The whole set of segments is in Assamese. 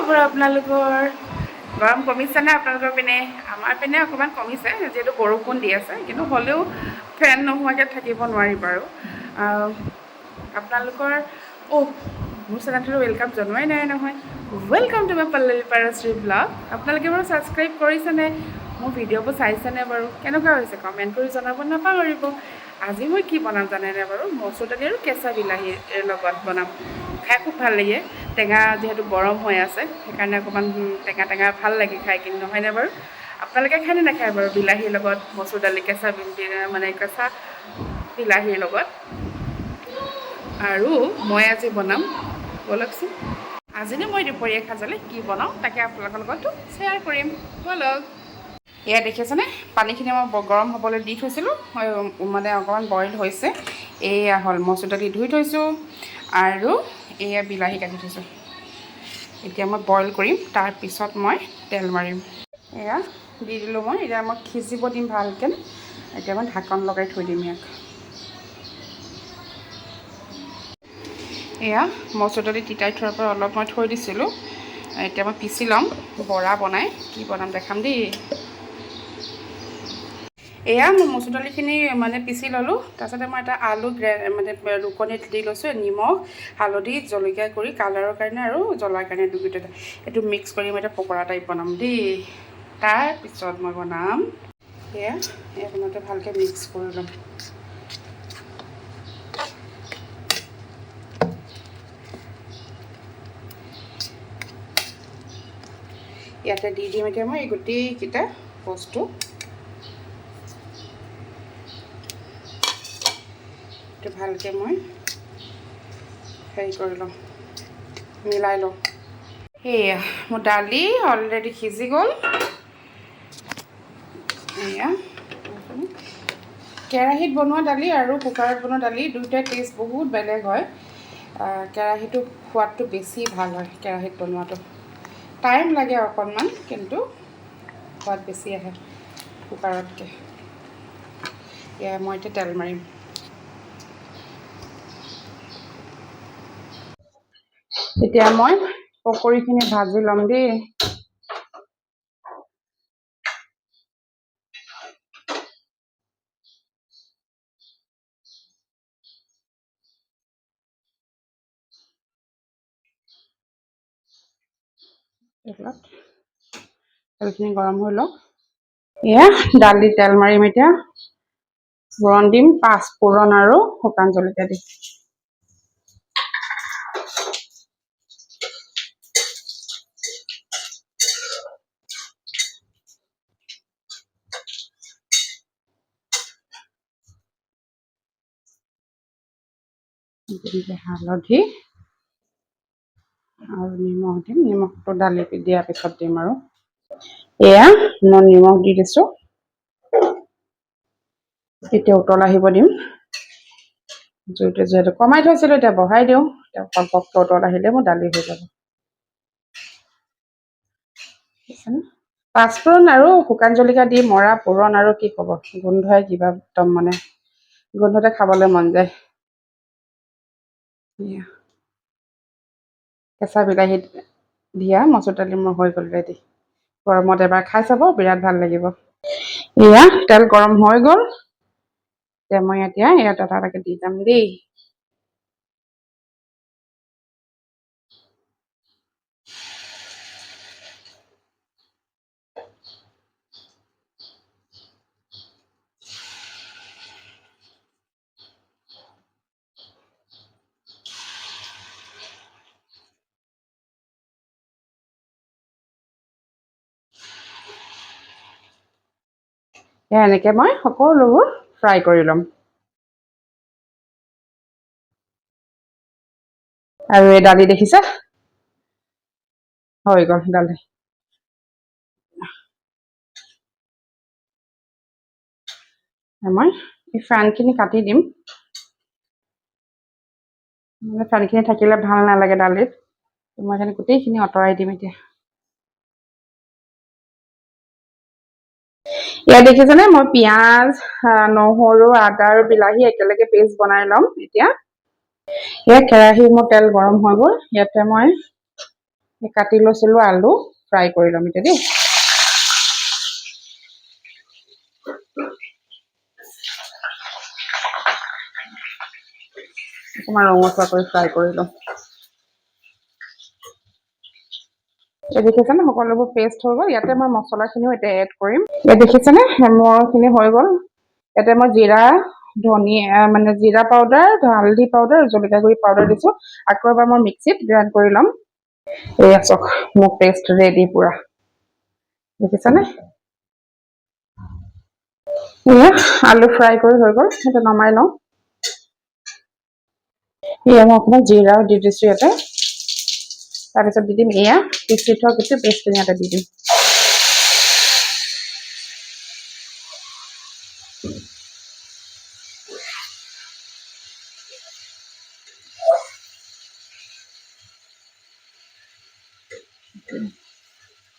খবৰ আপোনালোকৰ? গৰম কমিছেনে আপোনালোকৰ পিনে? আমাৰ পিনে অকণমান কমিছে যিহেতু বৰষুণ দি আছে কিন্তু হ'লেও ফেন নোহোৱাকৈ থাকিব নোৱাৰি বাৰু। আপোনালোকৰ অ' মোৰ চেনেলটো ৱেলকাম জনোৱাই নাই নহয়। Welcome to my Pallavi Parashri blog আপোনালোকে বাৰু ছাবস্ক্ৰাইব কৰিছেনে? মোৰ ভিডিঅ'বোৰ চাইছেনে বাৰু? কেনেকুৱা হৈছে? কমেণ্ট কৰি জনাব নাপাহৰিব। আজি মই কি বনাম জানেনে বাৰু? মচুৰ দালি আৰু কেঁচা বিলাহীৰ লগত বনাম। খাই খুব ভাল লাগে। টেঙা যিহেতু গৰম হৈ আছে সেইকাৰণে অকণমান টেঙা টেঙা ভাল লাগে খাই কিন্তু নহয়নে বাৰু? আপোনালোকে খায়নে নাখায় বাৰু বিলাহীৰ লগত মচুৰ দালি কেঁচা মানে কেঁচা বিলাহীৰ লগত? আৰু মই আজি বনাম ব'লকচোন। আজিনো মই দুপৰীয়া সাজলে কি বনাওঁ তাকে আপোনালোকৰ লগতো শ্বেয়াৰ কৰিম। ব'লক। এয়া দেখিছেনে? পানীখিনি মই গৰম হ'বলৈ দি থৈছিলোঁ। মানে অকণমান বইল হৈছে। এয়া হ'ল মচুৰ দালি ধুই থৈছোঁ আৰু এয়া বিলাহী কাটি থৈছোঁ। এতিয়া মই বইল কৰিম তাৰপিছত মই তেল মাৰিম। এয়া দি দিলোঁ মই। এতিয়া মই সিজিব দিম ভালকৈ। এতিয়া মই ঢাকন লগাই থৈ দিম ইয়াক। এয়া মচুৰ দালি তিতাই থোৱাৰ পৰা অলপ মই থৈ দিছিলোঁ। এতিয়া মই পিচি ল'ম। বৰা বনাই। কি বনাম দেখাম দেই। এয়া মই মচুৰ দালিখিনি মানে পিচি ল'লোঁ তাৰপিছতে মই এটা আলু মানে ৰুকনিত দি লৈছোঁ নিমখ হালধি জলকীয়া কৰি কালাৰৰ কাৰণে আৰু জ্বলাৰ কাৰণে দুয়োটা এইটো মিক্স কৰি মই এটা পকৰা টাইপ বনাম দেই। তাৰপিছত মই বনাম এয়া এই বনাওঁতে ভালকৈ মিক্স কৰি ল'ম। ইয়াতে দি দিম এতিয়া মই এই গোটেইকেইটা বস্তু। ভালকৈ মই হেৰি কৰি ল'ম মিলাই লওঁ সেয়া মোৰ দালি অলৰেডি সিজি গ'ল। এয়া কেৰাহীত বনোৱা দালি আৰু কুকাৰত বনোৱা দালি দুয়োটাই টেষ্ট বহুত বেলেগ হয়। কেৰাহীটো সোৱাদটো বেছি ভাল হয় কেৰাহীত বনোৱাটো। টাইম লাগে অকণমান কিন্তু সোৱাদ বেছি আহে কুকাৰতকৈ। এয়া মই এতিয়া তেল মাৰিম। এতিয়া মই পকৰীখিনি ভাজি ল'ম দেই। তেলখিনি গৰম হৈ লওক। এয়া দালি তেল মাৰিম এতিয়া। ফোৰণ দিম পাঁচ ফোৰণ আৰু শুকান জলকীয়া দিম। দিম হালধি আৰু নিমখ দিম। নিমখটো দালিত দিয়াৰ পিছত দিম আৰু। এয়া মই নিমখ দি দিছোঁ। এতিয়া উতল আহিব দিম। জুইটো যিহেতু কমাই থৈছিলোঁ এতিয়া বঢ়াই দিওঁ। এতিয়া পককৈ উতল আহিলে মোৰ দালি হৈ যাব? পাঁচফোৰণ আৰু শুকান জলকীয়া দি মৰা পোৰণ আৰু কি ক'ব? গোন্ধই কিবা একদম মানে গোন্ধতে খাবলৈ মন যায়। কেঁচা বিলাহীত দিয়া মচুৰ দালি মোৰ হৈ গ'ল ৰেডি গৰমত এবাৰ খাই চাব বিৰাট ভাল লাগিব। এয়া তেল গৰম হৈ গ'ল। এতিয়া মই এতিয়া ইয়াত এটা এটাকৈ দি যাম দেই। এয়া এনেকৈ মই সকলোবোৰ ফ্ৰাই কৰি ল'ম। আৰু এই দালি দেখিছে? হৈ গ'ল দালি। মই এই ফ্ৰানখিনি কাটি দিম। মানে ফ্ৰানখিনি থাকিলে ভাল নালাগে দালিত। মই সেইকাৰণে গোটেইখিনি আঁতৰাই দিম এতিয়া। ইয়াত দেখিছেনে? মই পিঁয়াজ নহৰু আদা আৰু বিলাহী একেলগে পেষ্ট বনাই ল'ম এতিয়া। ইয়াত কেৰাহী মোৰ তেল গৰম হৈ গ'ল। ইয়াতে মই কাটি লৈছিলোঁ আলু ফ্ৰাই কৰি ল'ম এতিয়া দেই। অকণমান ৰঙচুৱা কৰি ফ্ৰাই কৰি ল'ম। দেখিছেনে সকলোবোৰ পেষ্ট হৈ গ'ল? ইয়াতে মই মছলাখিনিও এতিয়া এড কৰিম। এই দেখিছেনে? মোৰখিনি হৈ গ'ল। ইয়াতে মই জিৰা ধনিয়া মানে জিৰা পাউডাৰ হালধি পাউডাৰ জলকীয়া গুড়ি পাউডাৰ দিছোঁ। আকৌ এবাৰ মই মিক্সিত গ্ৰাইণ্ড কৰি ল'ম। এয়া চাওক মোৰ পেষ্ট ৰেডি পূৰা। দেখিছেনে? এয়া আলু ফ্ৰাই কৰি হৈ গ'ল। সেইটো নমাই লওঁ। এয়া মই অকণমান জিৰাও দি দিছোঁ ইয়াতে। তাৰপিছত দি দিম এয়া পিচি থোৱা গোটেই পেষ্টখিনি ইয়াতে দি দিম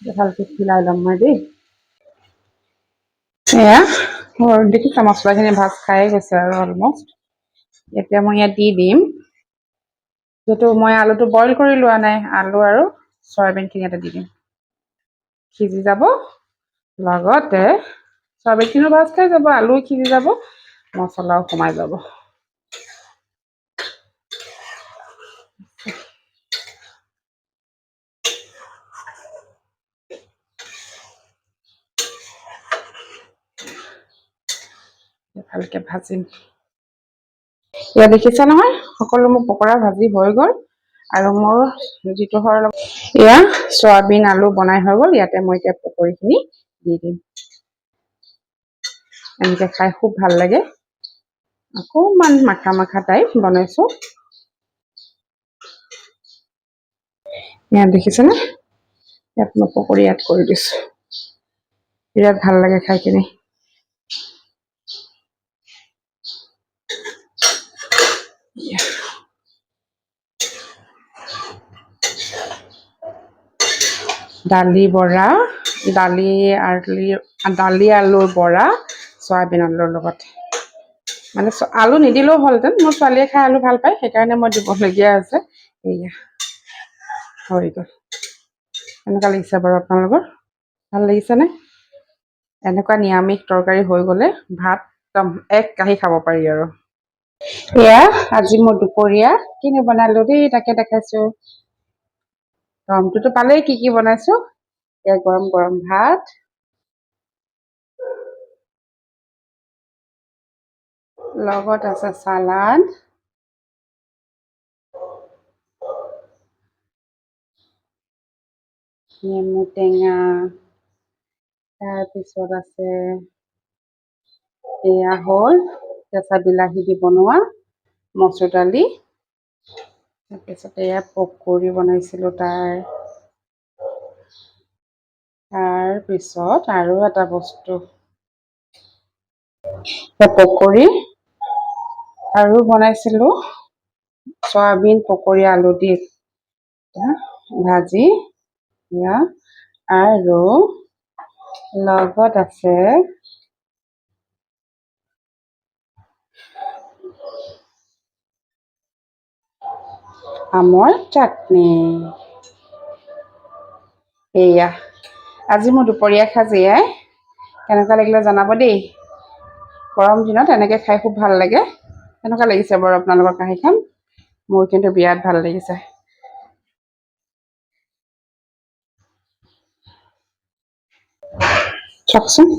ভালকৈ মিলাই ল'ম মই দেই এয়া দেখিছা মছলাখিনি ভাজ খাই গৈছে আৰু অলমষ্ট এতিয়া মই ইয়াত দি দিম। যিহেতু মই আলুটো বইল কৰি লোৱা নাই, আলু আৰু চয়াবিনখিনি ইয়াতে দি দিম। সিজি যাব। লগতে চয়াবিনখিনিও ভাজ খাই যাব, আলুও সিজি যাব, মছলাও সোমাই যাব। ভালকৈ ভাজিম। এয়া দেখিছা নহয় সকলো মোৰ পকৰা ভাজি হৈ গ'ল আৰু মোৰ যিটো হয় অলপ এয়া চয়াবিন আলু বনাই হৈ গ'ল ইয়াতে মই এতিয়া পকৰীখিনি দি দিম। এনেকৈ খাই খুব ভাল লাগে। অকণমান মাখা মাখা টাইপ বনাইছোঁ। ইয়াত দেখিছেনে ইয়াত মই পকৰী এড কৰি দিছোঁ। বিৰাট ভাল লাগে খাই কিনি। দালি বৰা দালি আলি দালি আলুৰ বৰা চয়াবিন আলুৰ লগত। মানে আলু নিদিলেও হ'লহেঁতেন মোৰ ছোৱালীয়ে খাই আলু ভাল পায় সেইকাৰণে মই দিবলগীয়া হৈছে। এয়া হৈ গ'ল। কেনেকুৱা লাগিছে বাৰু আপোনালোকৰ? ভাল লাগিছেনে? এনেকুৱা নিৰামিষ তৰকাৰী হৈ গ'লে ভাত একদম এক কাঁহী খাব পাৰি আৰু। এয়া আজি মোৰ দুপৰীয়া। কিনো বনালো দেই তাকে দেখাইছোঁ। গৰমটোতো পালেই কি কি বনাইছোঁ? এয়া গৰম গৰম ভাত। লগত আছে চালাড। নেমু টেঙা। তাৰপিছত আছে এয়া হ'ল কেঁচা বিলাহী দি বনোৱা মচুৰ দালি। তাৰপিছত এয়া পকৰি বনাইছিলোঁ তাৰ। তাৰপিছত আৰু এটা বস্তু। পকৰি আৰু বনাইছিলোঁ। চয়াবিন পকৰি আলু দি। ভাজি আৰু লগত আছে আমৰ চাটনি। এয়া আজি মোৰ দুপৰীয়া সাজ এয়াই কেনেকুৱা লাগিলে জনাব দেই। গৰম দিনত এনেকৈ খাই খুব ভাল লাগে। কেনেকুৱা লাগিছে বাৰু আপোনালোকৰ কাঁহীখন? মোৰ কিন্তু বিৰাট ভাল লাগিছে। চাওকচোন।